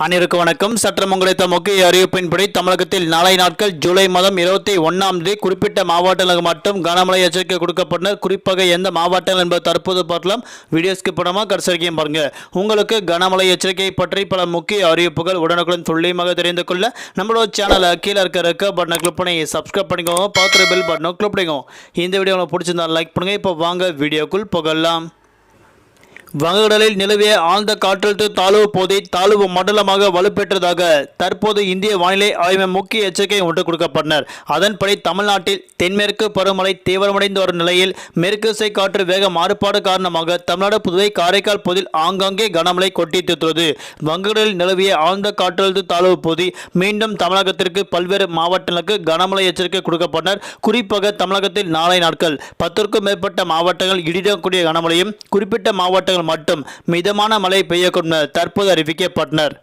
அனைவருக்கு வணக்கம். சற்றம் உங்களுடைய முக்கிய அறிவிப்பின்படி தமிழகத்தில் நாளை நாட்கள் ஜூலை மாதம் இருபத்தி ஒன்றாம் தேதி குறிப்பிட்ட மாவட்டங்களுக்கு மட்டும் கனமழை எச்சரிக்கை கொடுக்கப்பட்ட குறிப்பாக எந்த மாவட்டங்கள் என்பது தற்போது பார்க்கலாம். வீடியோஸ்க்கு படமாக பண்ணாமல் பாருங்கள் பாருங்க. உங்களுக்கு கனமழை எச்சரிக்கை பற்றி பல முக்கிய அறிவிப்புகள் உடனுக்குடன் துல்லியமாக தெரிந்து கொள்ள நம்மளோட சேனலை கீழே இருக்க ரெக்க பட்டனை கிளிக் பண்ணி சப்ஸ்கிரைப் பண்ணிக்கோங்க. பார்த்துட்டு பெல் பட்டனை கிளிக் பண்ணிக்கோங்க. இந்த வீடியோ உங்களுக்கு பிடிச்சிருந்தா லைக் பண்ணுங்க. இப்போ வாங்க வீடியோக்குள் புகழலாம் வங்கக்கடலில் நிலவிய ஆழ்ந்த காற்றழுத்த தாழ்வு போதை தாழ்வு மண்டலமாக வலுப்பெற்றதாக தற்போது இந்திய வானிலை ஆய்வு முக்கிய எச்சரிக்கை ஒன்று கொடுக்கப்பட்டனர். அதன்படி தமிழ்நாட்டில் தென்மேற்கு பருவமழை தீவிரமடைந்து வரும் நிலையில் மேற்கு இசை காற்று வேக மாறுபாடு காரணமாக தமிழ்நாடு புதுவை காரைக்கால் பகுதியில் ஆங்காங்கே கனமழை கொட்டி தீர்த்துள்ளது வங்கக்கடலில் நிலவிய ஆழ்ந்த காற்றழுத்த தாழ்வு பகுதி மீண்டும் தமிழகத்திற்கு பல்வேறு மாவட்டங்களுக்கு கனமழை எச்சரிக்கை கொடுக்கப்பட்டனர். குறிப்பாக தமிழகத்தில் நாளை நாட்கள் பத்திற்கும் மேற்பட்ட மாவட்டங்கள் இடிடக்கூடிய கனமழையும் குறிப்பிட்ட மாவட்டங்கள் மட்டும் மிதமான மழை பெய்யக்கூடும் என தற்போது அறிவிக்கப்பட்டனர்.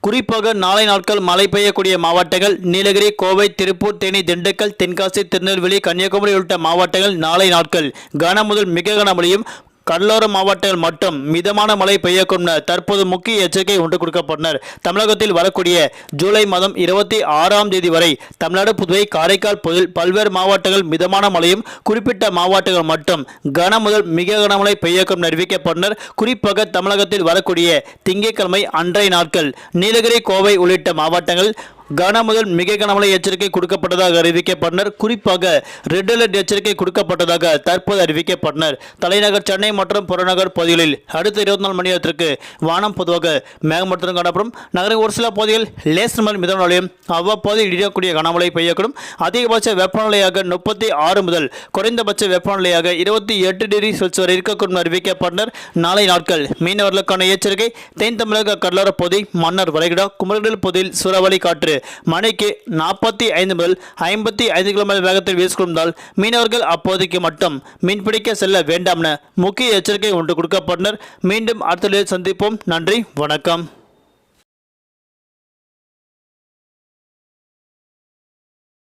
குறிப்பாக நாளை நாட்கள் மழை பெய்யக்கூடிய மாவட்டங்கள் நீலகிரி கோவை திருப்பூர் தேனி திண்டுக்கல் தென்காசி திருநெல்வேலி கன்னியாகுமரி உள்ளிட்ட மாவட்டங்கள் நாளை நாட்கள் கன முதல் மிக கனமழையும் கடலோர மாவட்டங்கள் மட்டும் மிதமான மழை பெய்யக்கும் தற்போது முக்கிய எச்சரிக்கை ஒன்று கொடுக்கப்பட்டனர் தமிழகத்தில் வரக்கூடிய ஜூலை மாதம் இருபத்தி ஆறாம் தேதி வரை தமிழ்நாடு புதுவை காரைக்கால் பகுதியில் பல்வேறு மாவட்டங்கள் மிதமான மழையும் குறிப்பிட்ட மாவட்டங்கள் மட்டும் கன முதல் மிக கனமழை பெய்யக்கும் அறிவிக்கப்பட்டனர் குறிப்பாக தமிழகத்தில் வரக்கூடிய திங்கட்கிழமை அன்றைய நாட்கள் நீலகிரி கோவை உள்ளிட்ட மாவட்டங்கள் கன முதல் மிக கனமழை எச்சரிக்கை கொடுக்கப்பட்டதாக அறிவிக்கப்பட்டனர் குறிப்பாக ரெட் அலர்ட் எச்சரிக்கை கொடுக்கப்பட்டதாக தற்போது அறிவிக்கப்பட்டனர் தலைநகர் சென்னை மற்றும் புறநகர் பகுதிகளில் அடுத்த இருபத்தி நாலு மணி நேரத்திற்கு வானம் பொதுவாக மேகமூட்டத்துடன் காணப்படும். நகரின் ஒரு சில பகுதிகள் லேசர் முதல் மிதமான மழையும் அவ்வப்போது இடியக்கூடிய கனமழை பெய்யக்கூடும். அதிகபட்ச வெப்பநிலையாக முப்பத்தி ஆறு முதல் குறைந்தபட்ச வெப்பநிலையாக இருபத்தி எட்டு டிகிரி செல்சியஸ் வரை இருக்கக்கூடும் அறிவிக்கப்பட்டனர் நாளை நாட்கள் மீனவர்களுக்கான எச்சரிக்கை. தென் தமிழக கடலோர பகுதி மன்னர் வளைகுடா குமரகடல் பகுதியில் சூறாவளி காற்று மணிக்கு நாற்பத்தி ஐந்து முதல் ஐம்பத்தி ஐந்து கிலோமீட்டர் வேகத்தில் வீசிக்கொண்டால் மீனவர்கள் அப்போதைக்கு மட்டும் மீன்பிடிக்க செல்ல வேண்டாம் என முக்கிய எச்சரிக்கை ஒன்று கொடுக்கப்பட்டனர். மீண்டும் அடுத்த சந்திப்போம். நன்றி. வணக்கம்.